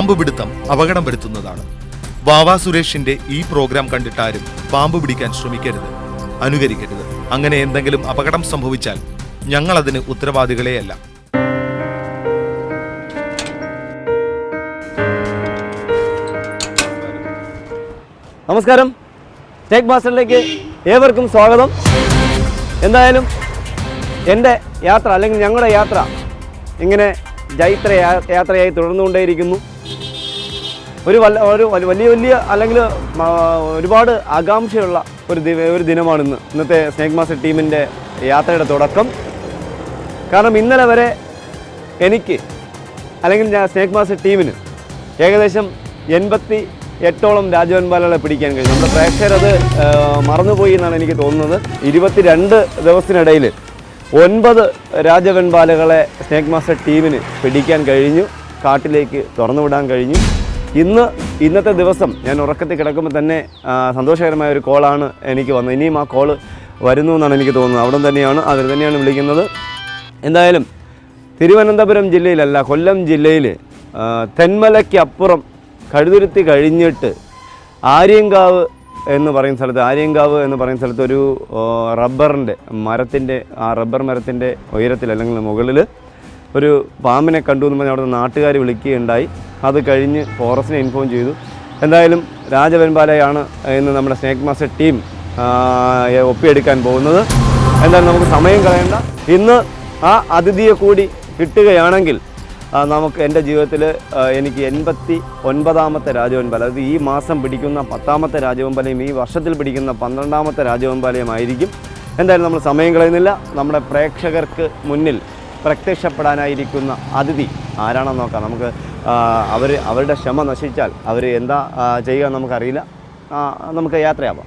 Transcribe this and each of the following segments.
പാമ്പ് പിടുത്തം അപകടം വരുത്തുന്നതാണ് വാവാ സുരേഷിന്റെ ഈ പ്രോഗ്രാം കണ്ടിട്ടാരും പാമ്പ് പിടിക്കാൻ ശ്രമിക്കരുത് അനുകരിക്കരുത്. അങ്ങനെ എന്തെങ്കിലും അപകടം സംഭവിച്ചാൽ ഞങ്ങൾ അതിന് ഉത്തരവാദികളെയല്ല. നമസ്കാരം. ടേക്ക് മാസ്റ്ററിലേക്ക് ഏവർക്കും സ്വാഗതം. എന്തായാലും എന്റെ യാത്ര അല്ലെങ്കിൽ ഞങ്ങളുടെ യാത്ര ഇങ്ങനെ ജൈത്ര യാത്രയായി തുടർന്നുകൊണ്ടേയിരിക്കുന്നു. ഒരു വല്ല ഒരു വലിയ വലിയ അല്ലെങ്കിൽ ഒരുപാട് ആകാംക്ഷയുള്ള ഒരു ഒരു ദിനമാണ് ഇന്ന്. ഇന്നത്തെ സ്നേക് മാസ്റ്റർ ടീമിന്റെ യാത്രയുടെ തുടക്കം. കാരണം ഇന്നലെ വരെ എനിക്ക് അല്ലെങ്കിൽ ഞാൻ സ്നേക് മാസ്റ്റർ ടീമിന് ഏകദേശം എൺപത്തി എട്ടോളം രാജവൻപാലകളെ പിടിക്കാൻ കഴിഞ്ഞു നമ്മുടെ പ്രേക്ഷകരത് മറന്നുപോയി എന്നാണ് എനിക്ക് തോന്നുന്നത്. ഇരുപത്തിരണ്ട് ദിവസത്തിനിടയിൽ ഒൻപത് രാജവൻപാലകളെ സ്നേക് മാസ്റ്റർ ടീമിന് പിടിക്കാൻ കഴിഞ്ഞു. കാട്ടിലേക്ക് തുറന്നുവിടാൻ കഴിഞ്ഞു. ഇന്ന് ഇന്നത്തെ ദിവസം ഞാൻ ഉറക്കത്തിൽ കിടക്കുമ്പോൾ തന്നെ സന്തോഷകരമായ ഒരു കോളാണ് എനിക്ക് വന്നത്. ഇനിയും ആ കോൾ വരുന്നു എന്നാണ് എനിക്ക് തോന്നുന്നത്. അവിടെ തന്നെയാണ് അവർ തന്നെയാണ് വിളിക്കുന്നത്. എന്തായാലും തിരുവനന്തപുരം ജില്ലയിലല്ല കൊല്ലം ജില്ലയിൽ തെന്മലയ്ക്കപ്പുറം കഴുതുരുത്തി കഴിഞ്ഞിട്ട് ആര്യങ്കാവ് എന്ന് പറയുന്ന സ്ഥലത്ത് ആര്യങ്കാവ് എന്ന് പറയുന്ന സ്ഥലത്ത് ഒരു റബ്ബറിന്റെ മരത്തിന്റെ ആ റബ്ബർ മരത്തിന്റെ ഉയരത്തിൽ അല്ലെങ്കിൽ മുകളിൽ ഒരു പാമ്പിനെ കണ്ടു എന്ന് പറഞ്ഞ് അവിടുന്ന് നാട്ടുകാർ വിളിക്കുകയുണ്ടായി. അത് കഴിഞ്ഞ് ഫോറസ്റ്റിനെ ഇൻഫോം ചെയ്തു. എന്തായാലും രാജവെൻപാലയാണ് ഇന്ന് നമ്മുടെ സ്നേക് മാസ്റ്റർ ടീം ഒപ്പിയെടുക്കാൻ പോകുന്നത്. എന്തായാലും നമുക്ക് സമയം കളയണ്ട. ഇന്ന് ആ അതിഥിയെ കൂടി കിട്ടുകയാണെങ്കിൽ നമുക്ക് എന്റെ ജീവിതത്തിൽ എനിക്ക് എൺപത്തി ഒൻപതാമത്തെ രാജവൻപാല അതായത് ഈ മാസം പിടിക്കുന്ന പത്താമത്തെ രാജവൻപാലയും ഈ വർഷത്തിൽ പിടിക്കുന്ന പന്ത്രണ്ടാമത്തെ രാജവൻപാലയുമായിരിക്കും എന്തായാലും നമ്മൾ സമയം കളയുന്നില്ല. നമ്മുടെ പ്രേക്ഷകർക്ക് മുന്നിൽ പ്രത്യക്ഷപ്പെടാനായിരിക്കുന്ന അതിഥി ആരാണെന്ന് നോക്കാം. നമുക്ക് അവർ അവരുടെ ക്ഷമ നശിച്ചാൽ അവർ എന്താ ചെയ്യുക നമുക്കറിയില്ല. നമുക്ക് യാത്രയാവാം.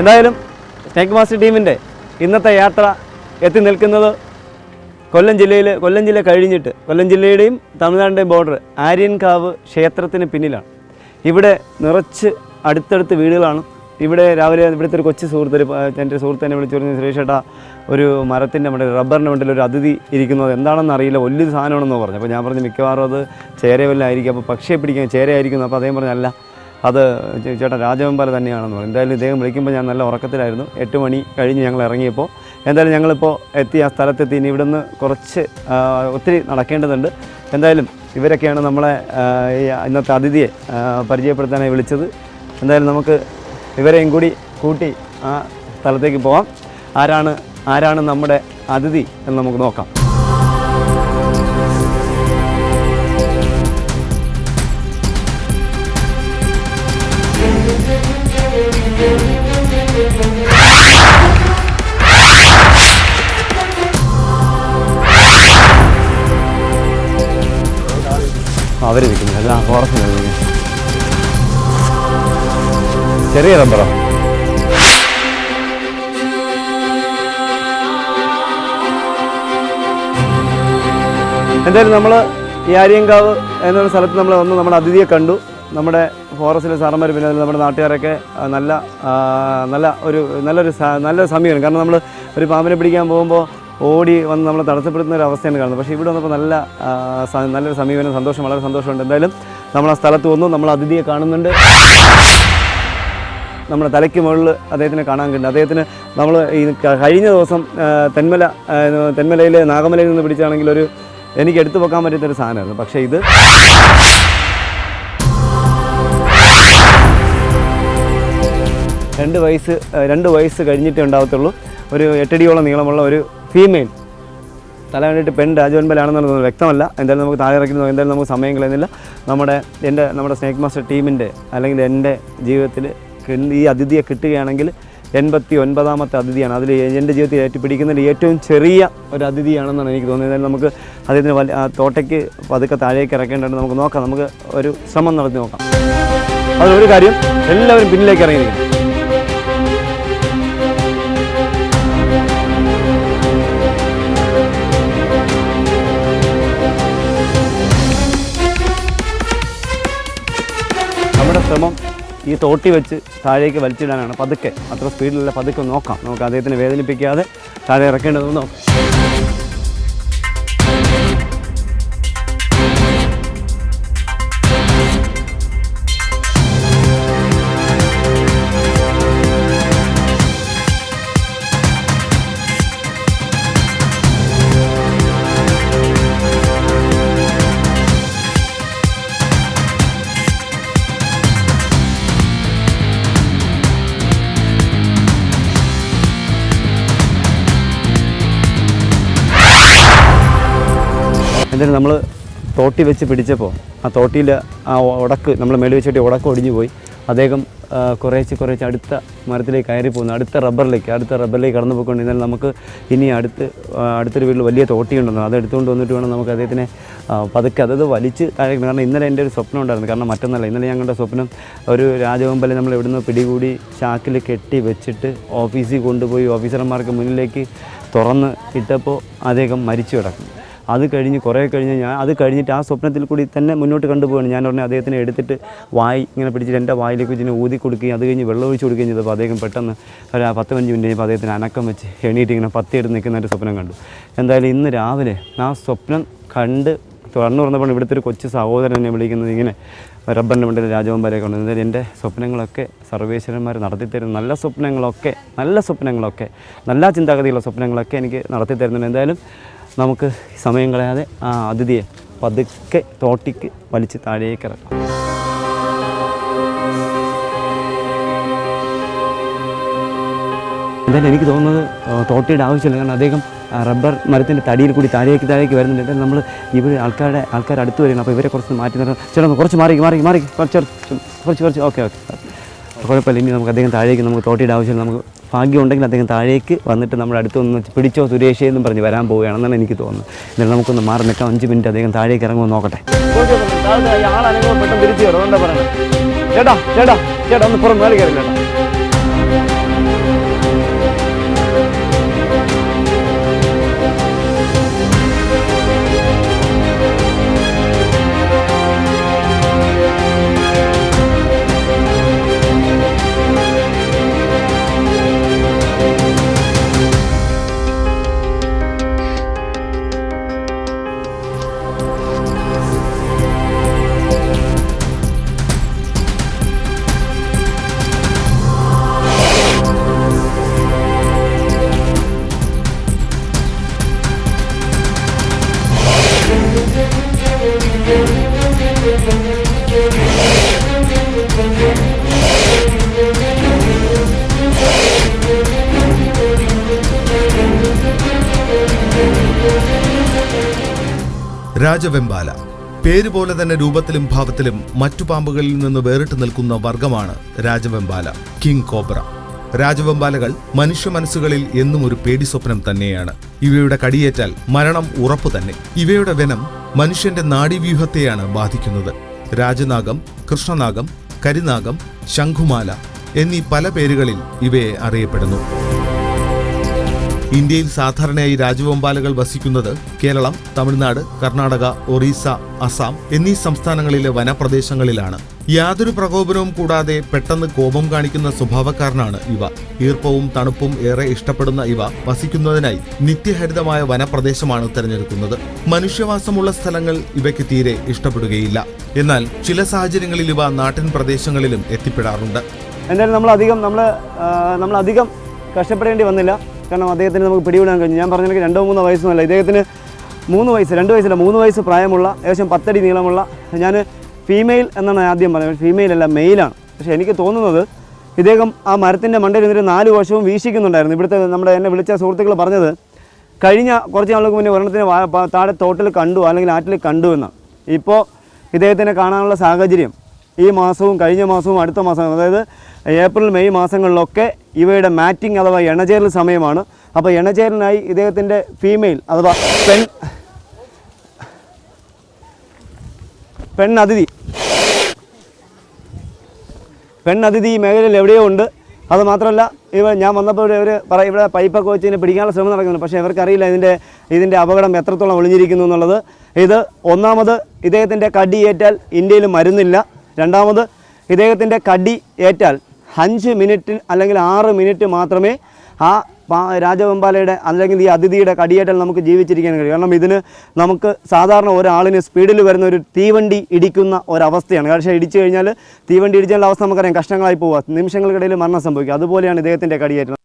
എന്തായാലും സ്നേക് മാസ്റ്റർ ടീമിന്റെ ഇന്നത്തെ യാത്ര എത്തി നിൽക്കുന്നത് കൊല്ലം ജില്ലയിൽ കൊല്ലം ജില്ല കഴിഞ്ഞിട്ട് കൊല്ലം ജില്ലയുടെയും തമിഴ്നാടിന്റെയും ബോർഡർ ആര്യൻകാവ് ക്ഷേത്രത്തിന് പിന്നിലാണ്. ഇവിടെ നിറച്ച് അടുത്തടുത്ത് വീടുകളാണ്. ഇവിടെ രാവിലെ ഇവിടുത്തെ ഒരു കൊച്ചു സുഹൃത്ത് എന്റെ സുഹൃത്തിനെ സുഹൃത്ത് എന്നെ വിളിച്ചു പറഞ്ഞു സുരേഷേട്ടാ ഒരു മരത്തിന്റെ മണ്ടിൽ റബ്ബറിന്റെ മണ്ടിൽ ഒരു അതിഥി ഇരിക്കുന്നത് എന്താണെന്ന് അറിയില്ല. വലിയൊരു സാധനമാണെന്ന് പറഞ്ഞു. അപ്പോൾ ഞാൻ പറഞ്ഞു മിക്കവാറും അത് ചേരവല്ലായിരിക്കും അപ്പോൾ പക്ഷിയെ പിടിക്കാൻ ചേരയായിരിക്കുന്നു അപ്പോൾ അദ്ദേഹം പറഞ്ഞു അല്ല അത് ചേ- ചേട്ടാ രാജവെമ്പാല തന്നെയാണെന്ന് പറഞ്ഞു. എന്തായാലും ഇദ്ദേഹം വിളിക്കുമ്പോൾ ഞാൻ നല്ല ഉറക്കത്തിലായിരുന്നു. എട്ട് മണി കഴിഞ്ഞ് ഞങ്ങൾ ഇറങ്ങിയപ്പോൾ എന്തായാലും ഞങ്ങളിപ്പോൾ എത്തി ആ സ്ഥലത്തെത്തി. ഇനി ഇവിടുന്ന് കുറച്ച് ഒത്തിരി നടക്കേണ്ടതുണ്ട്. എന്തായാലും ഇവരൊക്കെയാണ് നമ്മളെ ഇന്നത്തെ അതിഥിയെ പരിചയപ്പെടുത്താനായി വിളിച്ചത്. എന്തായാലും നമുക്ക് ഇവരെയും കൂടി കൂട്ടി ആ സ്ഥലത്തേക്ക് പോവാം. ആരാണ് ആരാണ് നമ്മുടെ അതിഥി എന്ന് നമുക്ക് നോക്കാം. അവർ നിൽക്കുന്നത് എല്ലാം ഫോറസ്റ്റ് ചെറിയ നമ്പറോ എന്തായാലും നമ്മൾ ഈ ആര്യങ്കാവ് എന്നൊരു സ്ഥലത്ത് നമ്മൾ വന്ന് നമ്മുടെ അതിഥിയെ കണ്ടു. നമ്മുടെ ഫോറസ്റ്റിലെ സാറന്മാർ പിന്നെ നമ്മുടെ നാട്ടുകാരൊക്കെ ആ, നല്ല ആ, നല്ല ഒരു നല്ലൊരു നല്ലൊരു സമയമാണ്. കാരണം നമ്മൾ ഒരു പാമ്പിനെ പിടിക്കാൻ പോകുമ്പോൾ ഓടി വന്ന് നമ്മളെ തടസ്സപ്പെടുത്തുന്ന ഒരു അവസ്ഥയാണ് കാണുന്നത്. പക്ഷേ ഇവിടെ വന്നപ്പോൾ നല്ല നല്ലൊരു സമീപനം സന്തോഷം വളരെ സന്തോഷമുണ്ട് എന്തായാലും നമ്മൾ ആ സ്ഥലത്ത് വന്നു നമ്മൾ അതിഥിയെ കാണുന്നുണ്ട്. നമ്മുടെ തലയ്ക്ക് മുകളിൽ അദ്ദേഹത്തിനെ കാണാൻ കിട്ടും അദ്ദേഹത്തിന് നമ്മൾ ഈ കഴിഞ്ഞ ദിവസം തെന്മല തെന്മലയിലെ നാഗമലയിൽ നിന്ന് പിടിച്ചാണെങ്കിൽ ഒരു എനിക്ക് എടുത്തു വെക്കാൻ പറ്റുന്നൊരു സാധനമായിരുന്നു. പക്ഷേ ഇത് രണ്ട് വയസ്സ് രണ്ട് വയസ്സ് കഴിഞ്ഞിട്ടേ ഉണ്ടാകത്തുള്ളൂ ഒരു എട്ടടിയോളം നീളമുള്ള ഒരു ഫീമെയിൽ തല വേണ്ടിയിട്ട് പെൺ രാജവൻപലാണെന്നുള്ളത് വ്യക്തമല്ല. എന്തായാലും നമുക്ക് താഴെ ഇറക്കുന്നു. എന്തായാലും നമുക്ക് സമയം കളയുന്നില്ല. നമ്മുടെ എന്റെ നമ്മുടെ സ്നേക് മാസ്റ്റർ ടീമിന്റെ അല്ലെങ്കിൽ എന്റെ ജീവിതത്തിൽ ഈ അതിഥിയെ കിട്ടുകയാണെങ്കിൽ എൺപത്തി ഒൻപതാമത്തെ അതിഥിയാണ്. അതിൽ എന്റെ ജീവിതത്തിൽ ഏറ്റുപിടിക്കുന്നതിൽ ഏറ്റവും ചെറിയ ഒരു അതിഥിയാണെന്നാണ് എനിക്ക് തോന്നുന്നത്. എന്തായാലും നമുക്ക് അദ്ദേഹത്തിന് വലിയ തോട്ടയ്ക്ക് പതുക്കെ താഴേക്ക് ഇറക്കേണ്ടത് നമുക്ക് നോക്കാം. നമുക്ക് ഒരു ശ്രമം നടത്തി നോക്കാം. അതൊരു കാര്യം എല്ലാവരും പിന്നിലേക്ക് ഇറങ്ങി ശ്രമം ഈ തോട്ടി വെച്ച് താഴേക്ക് വലിച്ചിടാനാണ്. പതുക്കെ അത്ര സ്പീഡിലുള്ള പതുക്കെ നോക്കാം. നമുക്ക് അദ്ദേഹത്തിനെ വേദനിപ്പിക്കാതെ താഴെ ഇറക്കേണ്ടതെന്ന് നോക്കാം എന്നിട്ട് നമ്മൾ തോട്ടി വെച്ച് പിടിച്ചപ്പോൾ ആ തോട്ടിയിൽ ആ ഉടക്ക് നമ്മൾ മേളിൽ വെച്ചിട്ട് ഉടക്ക് ഒടിഞ്ഞു പോയി. അദ്ദേഹം കുറേശ്ശെ കുറേശ്ശെ അടുത്ത മരത്തിലേക്ക് കയറി പോകുന്നു അടുത്ത റബ്ബറിലേക്ക് അടുത്ത റബ്ബറിലേക്ക് കടന്നു പോയിക്കൊണ്ടിരുന്നാൽ നമുക്ക് ഇനി അടുത്ത് അടുത്തൊരു വീട്ടിൽ വലിയ തോട്ടി തോട്ടിയുണ്ടെന്ന് അത് എടുത്തുകൊണ്ട് വന്നിട്ട് വേണം നമുക്ക് അദ്ദേഹത്തിനെ പതുക്കെ അതത് വലിച്ച് താഴെ കാരണം ഇന്നലെ എന്റെ ഒരു സ്വപ്നം ഉണ്ടായിരുന്നു. കാരണം മറ്റൊന്നല്ല ഇന്നലെ ഞങ്ങളുടെ സ്വപ്നം ഒരു രാജവമ്പലെ നമ്മൾ ഇവിടുന്ന് പിടികൂടി ചാക്കിൽ കെട്ടി വെച്ചിട്ട് ഓഫീസിൽ കൊണ്ടുപോയി ഓഫീസർമാർക്ക് മുന്നിലേക്ക് തുറന്ന് ഇട്ടപ്പോൾ അദ്ദേഹം മരിച്ചു കിടക്കും അത് കഴിഞ്ഞ് കുറേ കഴിഞ്ഞ് ഞാൻ അത് കഴിഞ്ഞിട്ട് ആ സ്വപ്നത്തിൽ കൂടി തന്നെ മുന്നോട്ട് കണ്ടുപോവാണ്. ഞാൻ ഉടനെ അദ്ദേഹത്തിനെ എടുത്തിട്ട് വായി ഇങ്ങനെ പിടിച്ചിട്ട് എന്റെ വായിലേക്ക് വെച്ചിട്ട് ഊതി കൊടുക്കുകയും അത് കഴിഞ്ഞ് വെള്ളം ഒഴിച്ച് കൊടുക്കുകയും ചെയ്തപ്പോൾ അദ്ദേഹം പെട്ടെന്ന് ഒരു പത്ത് പഞ്ച് മിനിറ്റ് കഴിഞ്ഞപ്പോൾ അദ്ദേഹത്തിന് അനക്കം വെച്ച് എണീറ്റ് ഇങ്ങനെ പത്തിയെടുത്ത് നിൽക്കുന്ന ഒരു സ്വപ്നം കണ്ടു. എന്തായാലും ഇന്ന് രാവിലെ ആ സ്വപ്നം കണ്ട് തുറന്നു തുറന്നപ്പോൾ ഇവിടുത്തെ ഒരു കൊച്ചു സഹോദരൻ എന്നെ വിളിക്കുന്നത് ഇങ്ങനെ റബ്ബറിന്റെ മണ്ടിൽ രാജവമ്പരൊക്കെ ഉണ്ട് എന്തായാലും എന്റെ സ്വപ്നങ്ങളൊക്കെ സർവേശ്വരന്മാർ നടത്തിത്തരുന്ന നല്ല സ്വപ്നങ്ങളൊക്കെ നല്ല സ്വപ്നങ്ങളൊക്കെ നല്ല ചിന്താഗതിയുള്ള സ്വപ്നങ്ങളൊക്കെ എനിക്ക് നടത്തിത്തരുന്നുണ്ട് എന്തായാലും നമുക്ക് സമയം കളയാതെ ആ അതിഥിയെ പതുക്കെ തോട്ടിക്ക് വലിച്ച് താഴേക്ക് ഇറക്കാം. എന്തായാലും എനിക്ക് തോന്നുന്നത് തോട്ടിയുടെ ആവശ്യമില്ല. കാരണം അദ്ദേഹം റബ്ബർ മരത്തിന്റെ തടിയിൽ കൂടി താഴേക്ക് താഴേക്ക് വരുന്നുണ്ട്. നമ്മൾ ഇവർ ആൾക്കാരുടെ ആൾക്കാർ അടുത്ത് വരികയാണ്. അപ്പോൾ ഇവരെ കുറച്ച് മാറ്റി നിർത്താം. ചേട്ടാ കുറച്ച് മാറി മാറി മാറി. കുറച്ച് കുറച്ച് കുറച്ച് കുറച്ച്. Okay okay. കുഴപ്പമില്ല. ഇനി നമുക്ക് അദ്ദേഹം താഴേക്ക് നമുക്ക് തോട്ടിയുടെ ആവശ്യമില്ല. നമുക്ക് ഭാഗ്യം ഉണ്ടെങ്കിൽ അദ്ദേഹം താഴേക്ക് വന്നിട്ട് നമ്മുടെ അടുത്തൊന്ന് പിടിച്ചോ സുരേഷേ എന്നും പറഞ്ഞ് വരാൻ പോവുകയാണെന്നാണ് എനിക്ക് തോന്നുന്നത്. എന്നാലും നമുക്കൊന്ന് മാറി നിൽക്കാം. അഞ്ച് മിനിറ്റ് അദ്ദേഹം താഴേക്ക് ഇറങ്ങുമെന്ന് നോക്കട്ടെ. ചേട്ടാ ചേട്ടാ ചേട്ടാ ഒന്ന് പുറം മേലെ കയറി ചേട്ടാ. രാജവെമ്പാല. പേരുപോലെ തന്നെ രൂപത്തിലും ഭാവത്തിലും മറ്റു പാമ്പുകളിൽ നിന്ന് വേറിട്ട് നിൽക്കുന്ന വർഗമാണ് രാജവെമ്പാല കിങ് കോബ്ര. രാജവെമ്പാലകൾ മനുഷ്യ മനസ്സുകളിൽ എന്നും ഒരു പേടി സ്വപ്നം തന്നെയാണ്. ഇവയുടെ കടിയേറ്റാൽ മരണം ഉറപ്പു തന്നെ. ഇവയുടെ വനം മനുഷ്യന്റെ നാഡീവ്യൂഹത്തെയാണ് ബാധിക്കുന്നത്. രാജനാഗം കൃഷ്ണനാഗം കരിനാഗം ശംഖുമാല എന്നീ പല പേരുകളിൽ ഇവയെ അറിയപ്പെടുന്നു. ഇന്ത്യയിൽ സാധാരണയായി രാജവെമ്പാലകൾ വസിക്കുന്നത് കേരളം തമിഴ്നാട് കർണാടക ഒറീസ അസാം എന്നീ സംസ്ഥാനങ്ങളിലെ വനപ്രദേശങ്ങളിലാണ്. യാതൊരു പ്രകോപനവും കൂടാതെ പെട്ടെന്ന് കോപം കാണിക്കുന്ന സ്വഭാവക്കാരനാണ് ഇവ. ഈർപ്പവും തണുപ്പും ഏറെ ഇഷ്ടപ്പെടുന്ന ഇവ വസിക്കുന്നതിനായി നിത്യഹരിതമായ വനപ്രദേശമാണ് തിരഞ്ഞെടുക്കുന്നത്. മനുഷ്യവാസമുള്ള സ്ഥലങ്ങൾ ഇവയ്ക്ക് തീരെ ഇഷ്ടപ്പെടുകയില്ല. എന്നാൽ ചില സാഹചര്യങ്ങളിൽ ഇവ നാട്ടിൻ പ്രദേശങ്ങളിലും എത്തിപ്പെടാറുണ്ട്. എന്തായാലും നമ്മളധികം നമ്മൾ അധികം കഷ്ടപ്പെടേണ്ടി വന്നില്ല. കാരണം അദ്ദേഹത്തിന് നമുക്ക് പിടിവിടാൻ കഴിഞ്ഞു. ഞാൻ പറഞ്ഞ എനിക്ക് രണ്ടോ മൂന്നോ വയസ്സൊന്നുമല്ല ഇദ്ദേഹത്തിന് മൂന്ന് വയസ്സ് രണ്ട് വയസ്സില്ല മൂന്ന് വയസ്സ് പ്രായമുള്ള ഏകദേശം പത്തടി നീളമുള്ള ഞാൻ ഫീമെയിൽ എന്നാണ് ആദ്യം പറഞ്ഞത്. ഫീമെയിൽ അല്ല മെയിലാണ് പക്ഷേ എനിക്ക് തോന്നുന്നത് ഇദ്ദേഹം ആ മരത്തിന്റെ മണ്ടയിൽ നിന്നൊരു നാല് വർഷവും വീശിക്കുന്നുണ്ടായിരുന്നു ഇവിടുത്തെ നമ്മുടെ എന്നെ വിളിച്ച സുഹൃത്തുക്കൾ പറഞ്ഞത് കഴിഞ്ഞ കുറച്ച് നാളുകൾക്ക് മുന്നേ ഒരെണ്ണത്തിന് വാ- പ- താഴെ തോട്ടിൽ കണ്ടു അല്ലെങ്കിൽ ആറ്റിൽ കണ്ടു എന്ന് ഇപ്പോൾ ഇദ്ദേഹത്തിനെ കാണാനുള്ള സാഹചര്യം ഈ മാസവും കഴിഞ്ഞ മാസവും അടുത്ത മാസം അതായത് ഏപ്രിൽ മെയ് മാസങ്ങളിലൊക്കെ ഇവയുടെ മാറ്റിംഗ് അഥവാ എണചേരൽ സമയമാണ്. അപ്പോൾ എണചേരലിനായി ഇദ്ദേഹത്തിന്റെ ഫീമെയിൽ അഥവാ പെൺ പെണ്ണതിഥി. പെണ്ണതിഥി ഈ മേഖലയിൽ എവിടെയോ ഉണ്ട്. അത് മാത്രമല്ല ഇവ ഞാൻ വന്നപ്പോൾ ഇവർ പറ ഇവിടെ പൈപ്പൊക്കെ വെച്ച് ഇതിനെ പിടിക്കാനുള്ള ശ്രമം നടക്കുന്നുണ്ട്. പക്ഷേ ഇവർക്കറിയില്ല ഇതിന്റെ ഇതിന്റെ അപകടം എത്രത്തോളം ഒളിഞ്ഞിരിക്കുന്നു എന്നുള്ളത്. ഇത് ഒന്നാമത് ഇദ്ദേഹത്തിന്റെ കടിയേറ്റാൽ ഇന്ത്യയിൽ മരുന്നില്ല. രണ്ടാമത് ഇദ്ദേഹത്തിന്റെ കടി ഏറ്റാൽ അഞ്ച് മിനിറ്റ് അല്ലെങ്കിൽ ആറ് മിനിറ്റ് മാത്രമേ ആ രാജവെമ്പാലയുടെ അല്ലെങ്കിൽ ഈ അതിഥിയുടെ കടിയേറ്റാൽ നമുക്ക് ജീവിച്ചിരിക്കാൻ കഴിയും. കാരണം ഇതിന് നമുക്ക് സാധാരണ ഒരാളിന് സ്പീഡിൽ വരുന്ന ഒരു തീവണ്ടി ഇടിക്കുന്ന ഒരവസ്ഥയാണ്. പക്ഷേ ഇടിച്ചു കഴിഞ്ഞാൽ തീവണ്ടി ഇടിച്ചാലുള്ള അവസ്ഥ നമുക്കറിയാം. കഷ്ടങ്ങളായി പോവുക. നിമിഷങ്ങൾക്കിടയിൽ മരണം സംഭവിക്കും അതുപോലെയാണ് ഇദ്ദേഹത്തിന്റെ കടിയേറ്റം